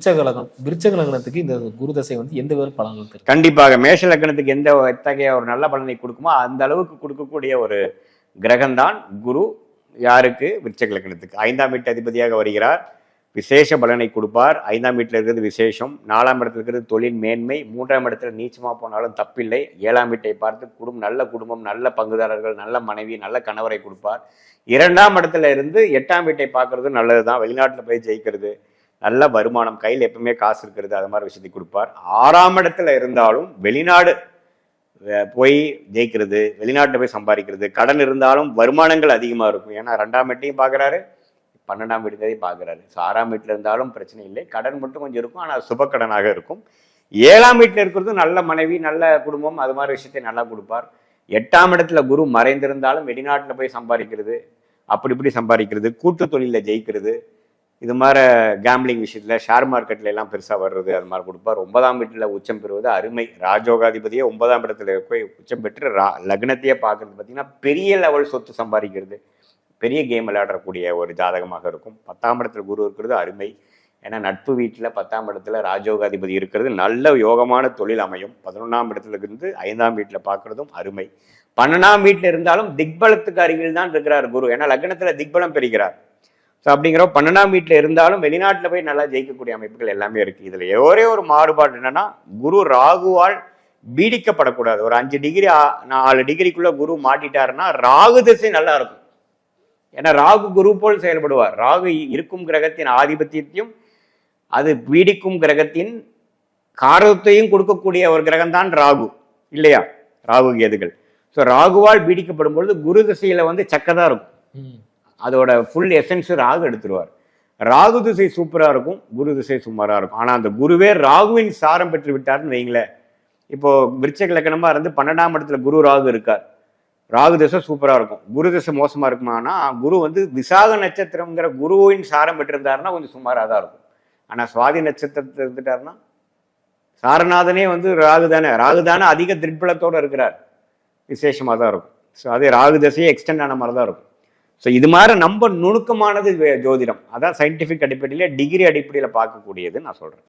விருச்சகலகம் விருச்சகலகணத்துக்கு இந்த குரு தசை வந்து எந்த வித பலன்கள் தரும் கண்டிப்பாக மேஷ லக்னத்துக்கு எந்த எத்தகைய ஒரு நல்ல பலனை கொடுக்குமோ அந்த அளவுக்கு கொடுக்கக்கூடிய ஒரு கிரகம்தான் குரு. யாருக்கு? விருச்சகலக்கணத்துக்கு ஐந்தாம் வீட்டு அதிபதியாக வருகிறார். விசேஷ பலனை கொடுப்பார். ஐந்தாம் வீட்டில் இருக்கிறது விசேஷம். நாலாம் இடத்துல இருக்கிறது தொழில் மேன்மை. மூன்றாம் இடத்துல நீச்சமா போனாலும் தப்பில்லை. ஏழாம் வீட்டை பார்த்து குடும்பம் நல்ல குடும்பம் நல்ல பங்குதாரர்கள் நல்ல மனைவி நல்ல கணவரை கொடுப்பார். இரண்டாம் இடத்துல இருந்து எட்டாம் வீட்டை பார்க்கறது நல்லதுதான். வெளிநாட்டில் போய் ஜெயிக்கிறது. நல்ல வருமானம் கையில் எப்பவுமே காசு இருக்கிறது அது மாதிரி விஷயத்தை கொடுப்பார். ஆறாம் இடத்துல இருந்தாலும் வெளிநாடு போய் ஜெயிக்கிறது வெளிநாட்டில் போய் சம்பாதிக்கிறது கடன் இருந்தாலும் வருமானங்கள் அதிகமாக இருக்கும். ஏன்னா ரெண்டாம் வீட்டையும் பார்க்குறாரு பன்னெண்டாம் வீட்டையும் பார்க்குறாரு ஸோ ஆறாம் வீட்டில் இருந்தாலும் பிரச்சனை இல்லை. கடன் மட்டும் கொஞ்சம் இருக்கும் ஆனால் சுப கடனாக இருக்கும். ஏழாம் வீட்டில் இருக்கிறது நல்ல மனைவி நல்ல குடும்பம் அது மாதிரி விஷயத்தை நல்லா கொடுப்பார். எட்டாம் இடத்துல குரு மறைந்திருந்தாலும் வெளிநாட்டில் போய் சம்பாதிக்கிறது அப்படி இப்படி சம்பாதிக்கிறது கூட்டு தொழிலில் ஜெயிக்கிறது இது மாதிரி கேம்பிளிங் விஷயத்தில் ஷேர் மார்க்கெட்ல எல்லாம் பெருசாக வர்றது அது மாதிரி கொடுப்பார் ஒன்பதாம் வீட்டில் உச்சம் பெறுவது அருமை. ராஜோகாதிபதியே ஒன்பதாம் இடத்துல போய் உச்சம் பெற்று ரா லக்னத்தையே பார்க்கறது பார்த்தீங்கன்னா பெரிய லெவல் சொத்து சம்பாதிக்கிறது. பெரிய கேம் விளையாடக்கூடிய ஒரு ஜாதகமாக இருக்கும். பத்தாம் இடத்துல குரு இருக்கிறது அருமை. ஏன்னா நட்பு வீட்டில் பத்தாம் இடத்துல ராஜோகாதிபதி இருக்கிறது நல்ல யோகமான தொழில் அமையும். பதினொன்றாம் இடத்துல இருந்து ஐந்தாம் வீட்டில் பார்க்குறதும் அருமை. பன்னெண்டாம் வீட்டில் இருந்தாலும் திக்பலத்துக்கு அருகில் தான் இருக்கிறார் குரு. ஏன்னா லக்னத்தில் திக்பலம் பெறுகிறார். ஸோ அப்படிங்கிறப்ப பன்னெண்டாம் வீட்டில் இருந்தாலும் வெளிநாட்டில் போய் நல்லா ஜெயிக்கக்கூடிய அமைப்புகள் எல்லாமே இருக்குது இதில் ஒரே ஒரு மாறுபாடு என்னன்னா குரு ராகுவால் பீடிக்கப்படக்கூடாது. ஒரு அஞ்சு டிகிரி நாலு டிகிரிக்குள்ளே குரு மாட்டிட்டாருன்னா ராகு திசை நல்லா இருக்கும் ஏன்னா ராகு குரு போல் செயல்படுவார். ராகு இருக்கும் கிரகத்தின் ஆதிபத்தியத்தையும் அது பீடிக்கும் கிரகத்தின் காரத்தையும் கொடுக்கக்கூடிய ஒரு கிரகம்தான் ராகு. இல்லையா? ராகு கேதுகள். ஸோ ராகுவால் பீடிக்கப்படும் பொழுது குரு திசையில் வந்து சக்கதாக இருக்கும். ம். அதோட ஃபுல் எசன்ஸ் ராகு எடுத்துருவார். ராகு திசை சூப்பராக இருக்கும் குரு திசை சுமாராக இருக்கும். ஆனால் அந்த குருவே ராகுவின் சாரம் பெற்று விட்டார்னு வைங்களேன் இப்போ விருச்சக லக்கணமாக இருந்து பன்னெண்டாம் இடத்துல குரு ராகு இருக்கார். ராகு திசை சூப்பராக இருக்கும். குரு திசை மோசமாக இருக்குமானா குரு வந்து விசாக நட்சத்திரங்கிற குருவின் சாரம் பெற்றிருந்தாருன்னா கொஞ்சம் சுமாராக தான் இருக்கும். ஆனால் சுவாதி நட்சத்திரத்தில் இருந்துட்டாருன்னா சாரநாதனே வந்து ராகு தானே. ராகு தானே அதிக திரிபலத்தோட இருக்கிறார். விசேஷமாக தான் இருக்கும். ஸோ அதே ராகு தசையே எக்ஸ்டெண்ட் ஆன மாதிரி தான் இருக்கும். ஸோ இது மாதிரி நம்ம நுணுக்கமானது ஜோதிடம். அதான் சயின்டிஃபிக் அடிப்படையில் டிகிரி அடிப்படையில் பார்க்கக்கூடியது நான் சொல்றேன்.